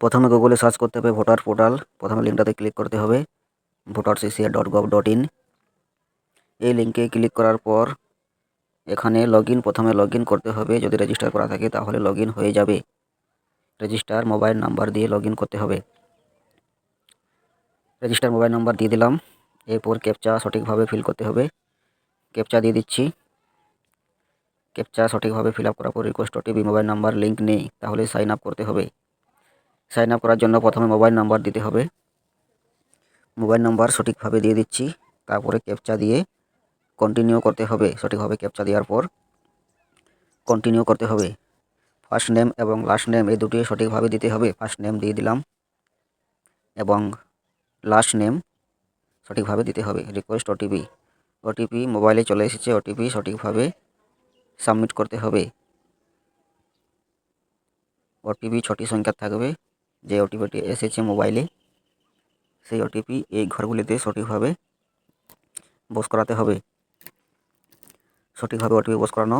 প্রথমে গুগলে সার্চ করতে হবে ভোটার পোর্টাল। প্রথমে লিঙ্কটাতে ক্লিক করতে হবে voter CCR dot gov dot in এই লিঙ্কে ক্লিক করার পর এখানে লগ প্রথমে লগ করতে হবে। যদি রেজিস্টার করা থাকে তাহলে লগ হয়ে যাবে। রেজিস্টার মোবাইল নাম্বার দিয়ে লগ করতে হবে। রেজিস্টার মোবাইল নাম্বার দিয়ে দিলাম। এরপর ক্যাপচা সঠিকভাবে ফিল করতে হবে। ক্যাপচা দিয়ে দিচ্ছি। ক্যাপচা সঠিকভাবে ফিল আপ করার পর request OTP mobile number link নেই। তাহলে সাইন আপ করতে হবে। সাইন আপ করার জন্য প্রথমে মোবাইল নাম্বার দিতে হবে। মোবাইল নাম্বার সঠিকভাবে দিয়ে দিচ্ছি, তারপরে ক্যাপচা দিয়ে কন্টিনিউ করতে হবে। সঠিকভাবে ক্যাপচা দেওয়ার পর কন্টিনিউ করতে হবে। ফার্স্ট নেম এবং লাস্ট নেম এই দুটি সঠিকভাবে দিতে হবে। ফার্স্ট নেম দিয়ে দিলাম এবং লাস্ট নেম সঠিকভাবে দিতে হবে। রিকোয়েস্ট ওটিপি ওটিপি মোবাইলে চলে এসেছে। ওটিপি সঠিকভাবে সাবমিট করতে হবে। ওটিপি ছটি সংখ্যা থাকবে। যে ওটিপিটি এসেছে মোবাইলে, সেই ওটিপি এই ঘরগুলিতে সঠিকভাবে বস করাতে হবে। সঠিকভাবে ওটিপি বস করানো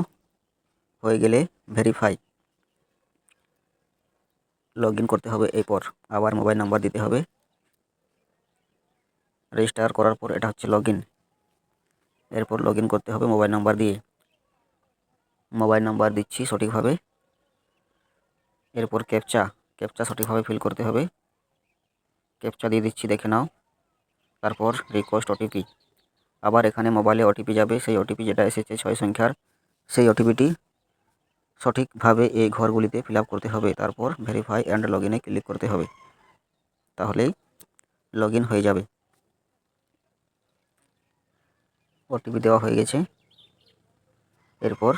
হয়ে গেলে ভেরিফাই লগ করতে হবে এরপর। আবার মোবাইল নাম্বার দিতে হবে। রেজিস্টার করার পর এটা হচ্ছে লগ এরপর লগ করতে হবে মোবাইল নাম্বার দিয়ে। মোবাইল নাম্বার দিচ্ছি সঠিকভাবে। এরপর ক্যাপচা ক্যাপচা সঠিকভাবে ফিল করতে হবে। ক্যাপচা দিয়ে দিচ্ছি, দেখে নাও। তারপর রিকোয়েস্ট ওটিপি আবার এখানে মোবাইলে ওটিপি যাবে। সেই ওটিপি যেটা এসেছে ছয় সংখ্যার, সেই ওটিপিটি সঠিকভাবে এই ঘরগুলিতে ফিল করতে হবে। তারপর ভেরিফাই অ্যান্ড লগ ইনে ক্লিক করতে হবে। তাহলেই লগ হয়ে যাবে। ওটিপি দেওয়া হয়ে গেছে। এরপর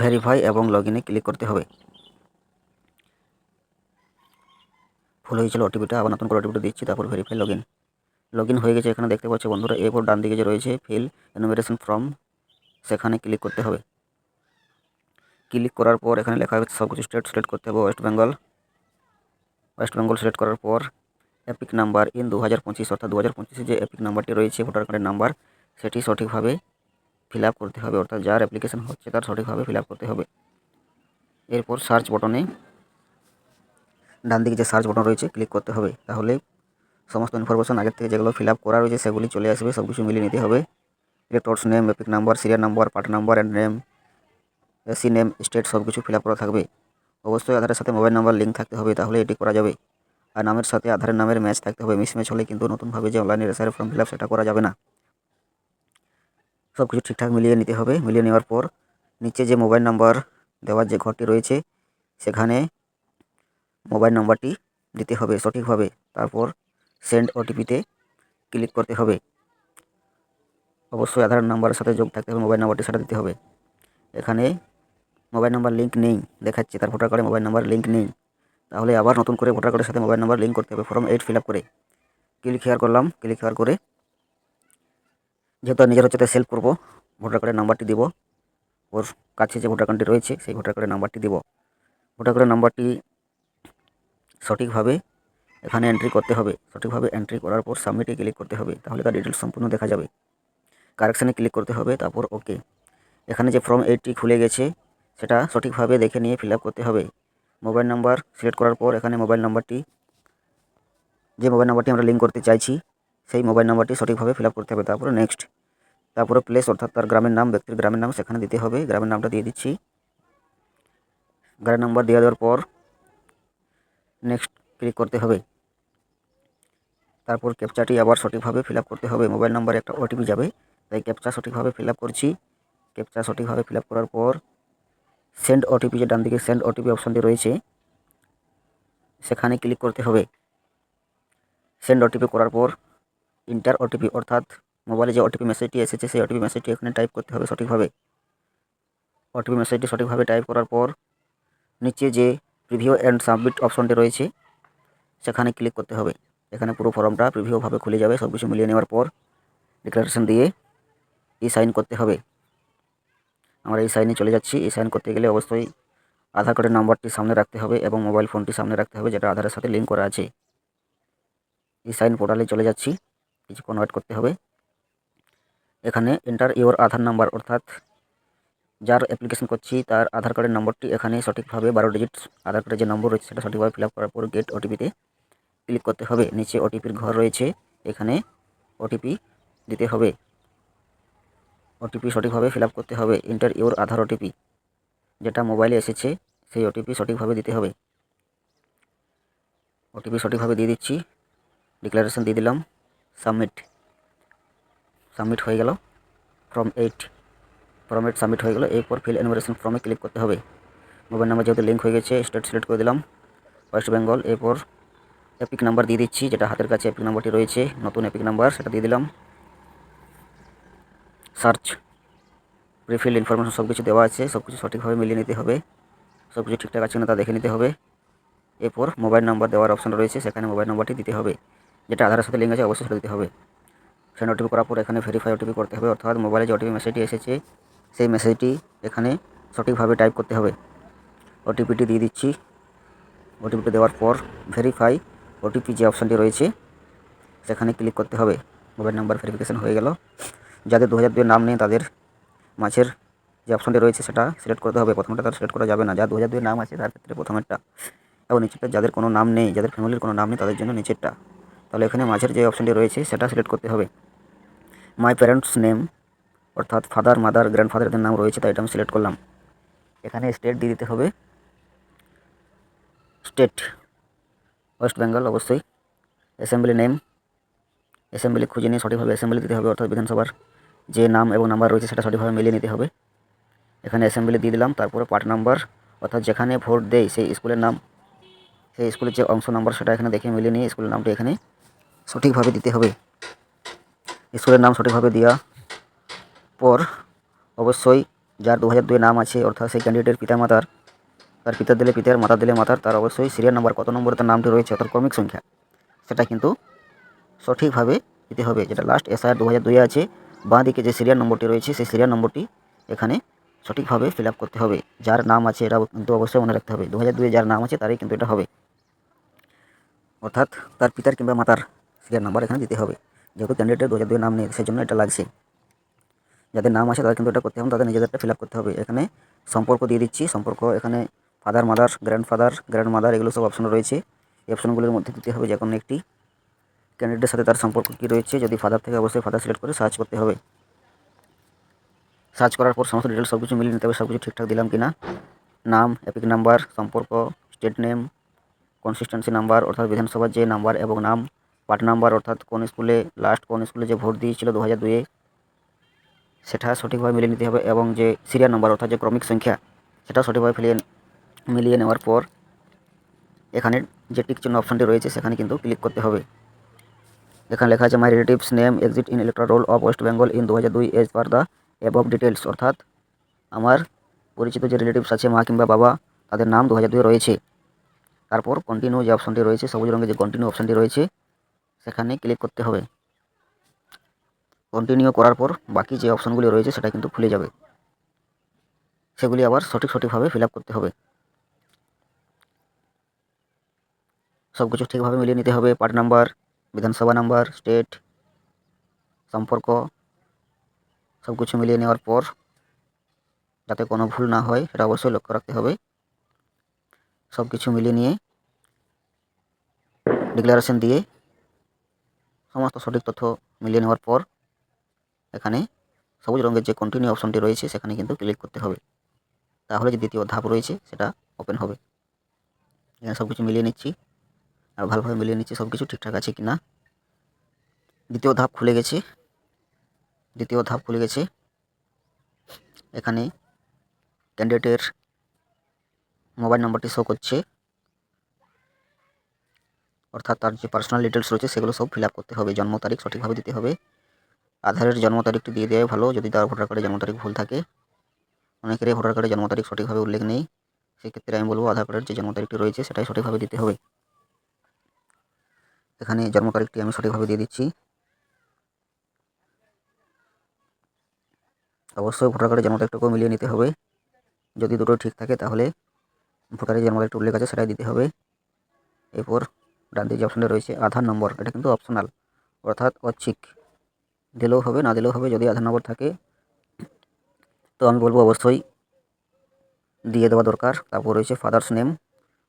ভেরিফাই এবং লগ ইনে ক্লিক করতে হবে। ভুল হয়েছিল ওটিপিটা আবার নতুন করে ওটিপিটা দিচ্ছি, তারপর verify log in log in হয়ে গেছে এখানে দেখতে পাচ্ছি বন্ধুরা, এরপর ডান দিকে যে রয়েছে ফিল এনুমেরেশন ফর্ম সেখানে ক্লিক করতে হবে। ক্লিক করার পর এখানে লেখা হবে সব কিছু স্টেট সিলেক্ট করতে হবে West Bengal West Bengal select করার পর এপিক নাম্বার ইন দু হাজার পঁচিশ, অর্থাৎ দু হাজার পঁচিশে যে এপিক নাম্বারটি রয়েছে ভোটার কার্ডের নাম্বার সেটি সঠিকভাবে ফিল আপ করতে হবে, অর্থাৎ যার অ্যাপ্লিকেশন হচ্ছে তার সঠিকভাবে ফিল আপ করতে হবে। এরপর সার্চ বটনে ডান দিকে যে সার্চ বটন রয়েছে ক্লিক করতে হবে। তাহলে সমস্ত ইনফরমেশন আগের থেকে যেগুলো ফিল আপ করা রয়েছে, সেগুলি চলে আসবে সব কিছু মিলিয়ে নিতে হবে। Electors name EPIC number serial number part number and name AC name state সব কিছু ফিল আপ করা থাকবে। অবশ্যই আধারের সাথে মোবাইল নাম্বার লিঙ্ক থাকতে হবে, তাহলে এটি করা যাবে। আর নামের সাথে আধারের নামের ম্যাচ থাকতে হবে। মিস ম্যাচ হলে কিন্তু নতুনভাবে যে অনলাইনে রেসারের ফর্ম ফিল আপ সেটা করা যাবে না। সব কিছু ঠিকঠাক মিলিয়ে নিতে হবে। মিলিয়ে নেওয়ার পর নিচে যে মোবাইল নাম্বার দেওয়ার যে ঘরটি রয়েছে, সেখানে মোবাইল নাম্বারটি দিতে হবে সঠিকভাবে। তারপর সেন্ড ওটিপিতে ক্লিক করতে হবে। অবশ্যই আধার নাম্বারের সাথে যোগ থাকতে হবে, মোবাইল নাম্বারটি সেটা দিতে হবে। এখানে মোবাইল নাম্বার লিঙ্ক নেই দেখাচ্ছে, তার ভোটার কার্ডে মোবাইল নাম্বার লিঙ্ক নেই। তাহলে আবার নতুন করে ভোটার কার্ডের সাথে মোবাইল নাম্বার লিঙ্ক করতে হবে, ফর্ম এইট ফিল আপ করে। ক্লিক হেয়ার করলাম, ক্লিক হেয়ার করে যেহেতু নিজের হচ্ছে সেলফ করব ভোটার কার্ডের নাম্বারটি দিব। ওর কাছে যে ভোটার কার্ডটি রয়েছে, সেই ভোটার কার্ডের নাম্বারটি দিব। ভোটার কার্ডের নাম্বারটি সঠিকভাবে এখানে এন্ট্রি করতে হবে। সঠিকভাবে এন্ট্রি করার পর সাবমিটে ক্লিক করতে হবে, তাহলে তার ডিটেলস সম্পূর্ণ দেখা যাবে। কারেকশানে ক্লিক করতে হবে, তারপর ওকে এখানে যে ফর্ম এইটটি খুলে গেছে, সেটা সঠিকভাবে দেখে নিয়ে ফিল করতে হবে। মোবাইল নাম্বার সিলেক্ট করার পর এখানে মোবাইল নাম্বারটি যে মোবাইল নাম্বারটি আমরা লিঙ্ক করতে চাইছি সেই মোবাইল নাম্বারটি সঠিকভাবে ফিল করতে হবে। তারপরে নেক্সট তারপরে প্লেস অর্থাৎ তার গ্রামের নাম, ব্যক্তির গ্রামের নাম সেখানে দিতে হবে। গ্রামের নামটা দিয়ে দিচ্ছি। গাড়ির নাম্বার দিয়ে দেওয়ার পর নেক্সট ক্লিক করতে হবে। তারপর ক্যাপচাটি আবার সঠিকভাবে ফিল করতে হবে। মোবাইল নাম্বারে একটা ওটিপি যাবে। তাই ক্যাপচা সঠিকভাবে ফিল করছি। ক্যাপচা সঠিকভাবে ফিল করার পর সেন্ড ওটিপি যে ডান দিকে সেন্ড ওটিপি অপশানটি রয়েছে, সেখানে ক্লিক করতে হবে। সেন্ড ওটিপি করার পর ইন্টার ওটিপি অর্থাৎ মোবাইলে যে ওটিপি মেসেজটি এসেছে, সেই ওটিপি মেসেজটি এখানে টাইপ করতে হবে সঠিকভাবে। ওটিপি মেসেজটি সঠিকভাবে টাইপ করার পর নিচে যে প্রিভিউ অ্যান্ড সাবমিট অপশনটি রয়েছে, সেখানে ক্লিক করতে হবে। এখানে পুরো ফর্মটা প্রিভিউভাবে খুলে যাবে সব কিছু মিলিয়ে নেওয়ার পর ডিক্লারেশন দিয়ে ই সাইন করতে হবে। আমরা এই সাইনে চলে যাচ্ছি। এই সাইন করতে গেলে অবশ্যই আধার কার্ডের নাম্বারটি সামনে রাখতে হবে এবং মোবাইল ফোনটি সামনে রাখতে হবে, যেটা আধারের সাথে লিঙ্ক করা আছে। এই সাইন পোর্টালে চলে যাচ্ছি। কিছু কনভার্ট করতে হবে। এখানে এন্টার ইওর আধার নাম্বার অর্থাৎ যার অ্যাপ্লিকেশন করছি, তার আধার কার্ডের নম্বরটি এখানে সঠিকভাবে বারো ডিজিট আধার কার্ডের যে নম্বর রয়েছে, সেটা সঠিকভাবে ফিল আপ করার পর গেট ওটিপিতে ক্লিক করতে হবে। নিচে ওটিপির ঘর রয়েছে, এখানে ওটিপি দিতে হবে। ওটিপি সঠিকভাবে ফিল আপ করতে হবে। ইন্টার ইউর আধার ওটিপি যেটা মোবাইলে এসেছে, সেই ওটিপি সঠিকভাবে দিতে হবে। ওটিপি সঠিকভাবে দিয়ে দিচ্ছি ডিক্লারেশন দিয়ে দিলাম। সাবমিট। সাবমিট হয়ে গেল। Form eight. Form eight submit হয়ে গেল। এরপর ফিল এনুমারেশন ফর্মে ক্লিক করতে হবে। মোবাইল নাম্বার যেহেতু লিঙ্ক হয়ে গেছে স্টেট সিলেক্ট করে দিলাম। ওয়েস্ট বেঙ্গল এরপর এপিক নাম্বার দিয়ে দিচ্ছি, যেটা হাতের কাছে এপিক নাম্বারটি রয়েছে। নতুন এপিক নাম্বার সেটা দিয়ে দিলাম। সার্চ প্রিফিল ইনফরমেশন সব কিছু দেওয়া আছে সব কিছু সঠিকভাবে মিলিয়ে নিতে হবে। সব কিছু ঠিকঠাক আছে না তা দেখে নিতে হবে। এরপর মোবাইল নাম্বার দেওয়ার অপশন রয়েছে, সেখানে মোবাইল নাম্বারটি দিতে হবে। যেটা আধারের সাথে লিঙ্ক আছে, অবশ্যই সেটা দিতে হবে। সেখানে ওটিপি করার পর এখানে ভেরিফাই ওটিপি করতে হবে, অর্থাৎ মোবাইলে যে ওটিপি মেসেজটি এসেছে, সেই মেসেজটি এখানে সঠিকভাবে টাইপ করতে হবে। ওটিপিটি দিয়ে দিচ্ছি। ওটিপিটি দেওয়ার পর ভেরিফাই ওটিপি যে অপশানটি রয়েছে, সেখানে ক্লিক করতে হবে। মোবাইল নাম্বার ভেরিফিকেশান হয়ে গেল। যাদের দু হাজার নাম নেই, তাদের মাছের যে অপশানটি রয়েছে, সেটা সিলেক্ট করতে হবে। প্রথমটা তার সিলেক্ট করা যাবে না। যার দু হাজার নাম আছে, তার ক্ষেত্রে প্রথমেরটা। এবং নিচেরটা যাদের কোনো নাম নেই, যাদের ফ্যামিলির কোনো নাম নেই, তাদের জন্য নিচেরটা। তাহলে এখানে মাঝের যে অপশানটি রয়েছে, সেটা সিলেক্ট করতে হবে। মাই প্যারেন্টস নেম অর্থাৎ ফাদার মাদার গ্র্যান্ডফাদারদের নাম রয়েছে, তাই এটা আমি সিলেক্ট করলাম। এখানে স্টেট দিয়ে দিতে হবে। স্টেট ওয়েস্ট বেঙ্গল অবশ্যই। অ্যাসেম্বলি নেম অ্যাসেম্বলি খুঁজে নিয়ে সঠিকভাবে অ্যাসেম্বলি দিতে হবে, অর্থাৎ বিধানসভার যে নাম এবং নাম্বার রয়েছে, সেটা সঠিকভাবে মিলিয়ে নিতে হবে। এখানে অ্যাসেম্বলি দিয়ে দিলাম, তারপরে পার্ট নাম্বার অর্থাৎ যেখানে ভোট দেয়, সেই স্কুলের নাম, সেই স্কুলের যে অংশ নাম্বার সেটা এখানে দেখে মিলিয়ে নিয়ে স্কুলের নামটা এখানে সঠিকভাবে দিতে হবে। স্কুলের নাম সঠিকভাবে দেওয়া পর অবশ্যই যার দু হাজার দুই নাম আছে, অর্থাৎ সেই ক্যান্ডিডেটের পিতামাতার, তার পিতার দিলে পিতার মাতার দিলে মাতার, তার অবশ্যই সিরিয়াল নাম্বার কত নম্বরে তার নামটি রয়েছে, অর্থাৎ ক্রমিক সংখ্যা, সেটা কিন্তু সঠিকভাবে দিতে হবে। যেটা লাস্ট এসআর দু হাজার দুইয়ে আছে বাঁ দিকে যে সিরিয়াল নম্বরটি রয়েছে, সেই সিরিয়াল নম্বরটি এখানে সঠিকভাবে ফিল আপ করতে হবে। যার নাম আছে, এটা কিন্তু অবশ্যই মনে রাখতে হবে। দু হাজার দুয়ে যার নাম আছে, তারই কিন্তু এটা হবে। অর্থাৎ তার পিতার কিংবা মাতার সিরিয়াল নাম্বার এখানে দিতে হবে। যেহেতু ক্যান্ডিডেটের দু হাজার দুয়ে নাম নেই সেই জন্য এটা লাগছে। যাদের নাম আছে তাদের কিন্তু এটা করতে হবে, তাদের নিজেদেরটা ফিল আপ করতে হবে। এখানে সম্পর্ক দিয়ে দিচ্ছি, সম্পর্ক এখানে father mother grandfather grand mother এগুলো সব অপশন রয়েছে। এই অপশনগুলোর মধ্যে দিতে হবে যে কোনো একটি ক্যান্ডিডেটের সাথে তার সম্পর্ক কী রয়েছে, যদি ফাদার থেকে অবশ্যই ফাদার সিলেক্ট করে সার্চ করতে হবে। সার্চ করার পর সমস্ত ডিটেলস সব কিছু মিলিয়ে নিতে হবে সব কিছু ঠিকঠাক দিলাম কিনা। নাম এপিক নাম্বার সম্পর্ক স্টেট নেম কনসিস্টেন্সি নাম্বার অর্থাৎ বিধানসভার যে নাম্বার এবং নাম। পার্ট নাম্বার অর্থাৎ কোন স্কুলে লাস্ট কোন স্কুলে যে ভোট দিয়েছিল দু হাজার দুয়ে সেটা সঠিকভাবে মিলিয়ে নিতে হবে এবং যে সিরিয়াল নাম্বার অর্থাৎ যে ক্রমিক সংখ্যা সেটা সঠিকভাবে ফিলিয়ে মিলিয়ে নেওয়ার পর এখানে যে টিক চিহ্ন অপশানটি রয়েছে, সেখানে কিন্তু ক্লিক করতে হবে। এখানে লেখা আছে my relatives name exist in electoral roll of West Bengal in দু হাজার দুই as per the above details অর্থাৎ আমার পরিচিত যে রিলেটিভস আছে, মা কিংবা বাবা, তাদের নাম দু হাজার দুই রয়েছে। তারপর কন্টিনিউ যে অপশানটি রয়েছে, সবুজ রঙের যে কন্টিনিউ অপশানটি রয়েছে সেখানে ক্লিক করতে হবে। কন্টিনিউ করার পর বাকি যে অপশানগুলি রয়েছে সেটা কিন্তু খুলে যাবে। সেগুলি আবার সঠিক সঠিকভাবে ফিল করতে হবে। সব কিছু ঠিকভাবে মিলিয়ে নিতে হবে। পার্ট নাম্বার বিধানসভা নাম্বার স্টেট সম্পর্ক সব কিছু মিলিয়ে নেওয়ার পর যাতে কোনো ভুল না হয় সেটা অবশ্যই লক্ষ্য রাখতে হবে। সব কিছু মিলিয়ে নিয়ে ডিক্লারেশন দিয়ে সমস্ত সঠিক তথ্য মিলিয়ে নেওয়ার পর এখানে সবুজ রঙের যে কন্টিনিউ অপশনটি রয়েছে, সেখানে কিন্তু ক্লিক করতে হবে। তাহলে যে দ্বিতীয় ধাপ রয়েছে, সেটা ওপেন হবে। এখানে সব কিছু মিলিয়ে নিচ্ছি। আর ভালোভাবে মিলিয়ে নিচ্ছি সব কিছু ঠিকঠাক আছে কি না দ্বিতীয় ধাপ খুলে গেছে। দ্বিতীয় ধাপ খুলে গেছে। এখানে ক্যান্ডিডেটের মোবাইল নাম্বারটি শো করছে। অর্থাৎ তার যে পার্সোনাল ডিটেলস রয়েছে, সেগুলো সব ফিল করতে হবে। জন্ম তারিখ সঠিকভাবে দিতে হবে। আধারের জন্ম তারিখটি দিয়ে দেওয়া ভালো, যদি তার ভোটার কার্ডে জন্ম তারিখ ভুল থাকে। অনেকেরই ভোটার কার্ডে জন্ম তারিখ সঠিকভাবে উল্লেখ নেই। সেক্ষেত্রে আমি বলব আধার কার্ডের যে জন্ম তারিখটি রয়েছে, সেটাই সঠিকভাবে দিতে হবে। এখানে জন্ম তারিখটি আমি সঠিকভাবে দিয়ে দিচ্ছি। অবশ্যই ভোটার কার্ডের জন্ম তারিখটাকেও মিলিয়ে নিতে হবে। যদি দুটো ঠিক থাকে, তাহলে ভোটারের জন্ম তারিখটা উল্লেখ আছে, সেটাই দিতে হবে। এরপর ডান দিকে যে অপশানটা রয়েছে, আধার নম্বর, এটা কিন্তু অপশনাল অর্থাৎ ঐচ্ছিক দিলেও হবে, না দিলেও হবে, যদি আধার নম্বর থাকে, তো আমি বলব অবশ্যই দিয়ে দেওয়া দরকার। তারপর রয়েছে ফাদার্স নেম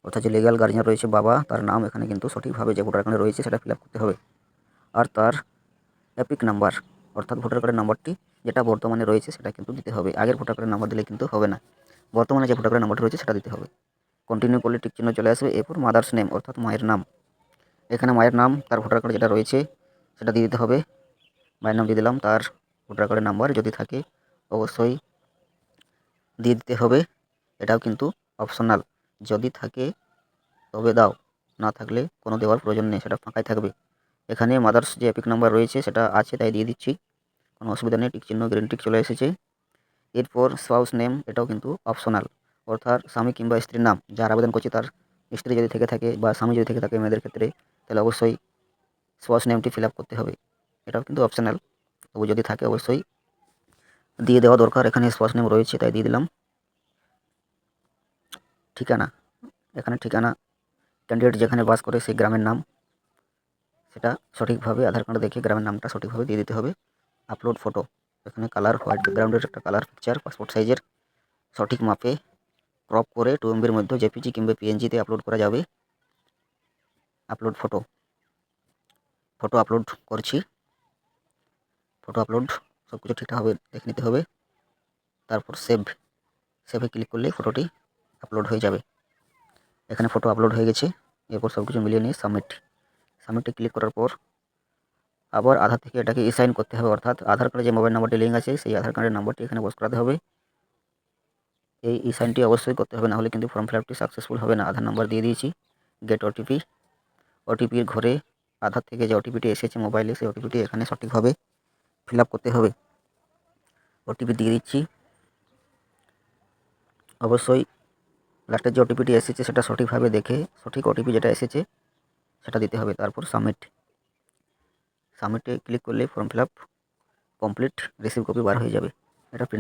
অর্থাৎ যে লিগাল গার্জিয়ান রয়েছে বাবা, তার নাম এখানে কিন্তু সঠিকভাবে যে ভোটার কার্ডে রয়েছে, সেটা ফিল করতে হবে। আর তার অ্যাপিক নাম্বার অর্থাৎ ভোটার কার্ডের নাম্বারটি যেটা বর্তমানে রয়েছে, সেটা কিন্তু দিতে হবে। আগের ভোটার কার্ডের নাম্বার দিলে কিন্তু হবে না। বর্তমানে যে ভোটার কার্ডের নাম্বারটি রয়েছে, সেটা দিতে হবে। কন্টিনিউ করলে টিক চিহ্ন চলে আসবে, এরপর মাদার্স নেম অর্থাৎ মায়ের নাম। এখানে মায়ের নাম, তার ভোটার কার্ড যেটা রয়েছে, সেটা দিয়ে দিতে হবে। মায়ের নাম দিয়ে দিলাম, তার ভোটার কার্ডের নাম্বার যদি থাকে, অবশ্যই দিয়ে দিতে হবে। এটাও কিন্তু অপশনাল যদি থাকে, তবে দাও। না থাকলে কোনো দেওয়ার প্রয়োজন নেই, সেটা ফাঁকাই থাকবে। এখানে মাদার্স যে এপিক নাম্বার রয়েছে, সেটা আছে, তাই দিয়ে দিচ্ছি। কোনো অসুবিধা নেই টিক চিহ্ন গ্রিন টিক চলে এসেছে। এরপর স্পাউস নেম এটাও কিন্তু অপশনাল অর্থাৎ স্বামী কিংবা স্ত্রীর নাম, যার আবেদন করছে তার স্ত্রী যদি থেকে থাকে বা স্বামী যদি থেকে থাকে মেয়েদের ক্ষেত্রে তাহলে অবশ্যই স্পাউস নেমটি ফিল করতে হবে। এটাও কিন্তু অপশনাল তবু যদি থাকে অবশ্যই দিয়ে দেওয়া দরকার। এখানে স্পাউস নেম রয়েছে, তাই দিয়ে দিলাম। ঠিকানা, এখানে ঠিকানা ক্যান্ডিডেট যেখানে বাস করে সেই গ্রামের নাম। সেটা সঠিকভাবে আধার কার্ড দেখে গ্রামের নামটা সঠিকভাবে দিয়ে দিতে হবে। আপলোড ফটো এখানে কালার হোয়াইট ব্যাকগ্রাউন্ডের একটা কালার পিকচার পাসপোর্ট সাইজের সঠিক মাপে ক্রপ করে টু এমবির মধ্যে জেপিজি কিংবা পিএনজিতে আপলোড করা যাবে। আপলোড ফটো ফটো আপলোড করছি। ফটো আপলোড সব কিছু ঠিকঠাকভাবে দেখে নিতে হবে। তারপর সেভ সেভে ক্লিক করলে ফটোটি আপলোড হয়ে যাবে। এখানে ফটো আপলোড হয়ে গেছে। এরপর সব কিছু মিলিয়ে নিয়ে সাবমিট সাবমিটে ক্লিক করার পর আবার আধার থেকে এটাকে ইসাইন করতে হবে। অর্থাৎ আধার কার্ডে যে মোবাইল নাম্বারটি লিঙ্ক আছে, সেই আধার কার্ডের নাম্বারটি এখানে বস করাতে হবে। এই সাইনটি অবশ্যই করতে হবে, নাহলে কিন্তু ফর্ম ফিল আপটি সাকসেসফুল হবে না। আধার নাম্বার দিয়ে দিয়েছি। গেট ওটিপি ওটিপির ঘরে আধার থেকে যে ওটিপিটি এসেছে মোবাইলে সেই ওটিপিটি এখানে সঠিকভাবে ফিল করতে হবে। ওটিপি দিয়ে দিচ্ছি। অবশ্যই লাস্টের যে ওটিপিটি এসেছে, সেটা সঠিকভাবে দেখে, সঠিক ওটিপি যেটা এসেছে, সেটা দিতে হবে। তারপর সাবমিট সাবমিটে ক্লিক করলে form fill up complete receive copy বার হয়ে যাবে। এটা প্রিন্ট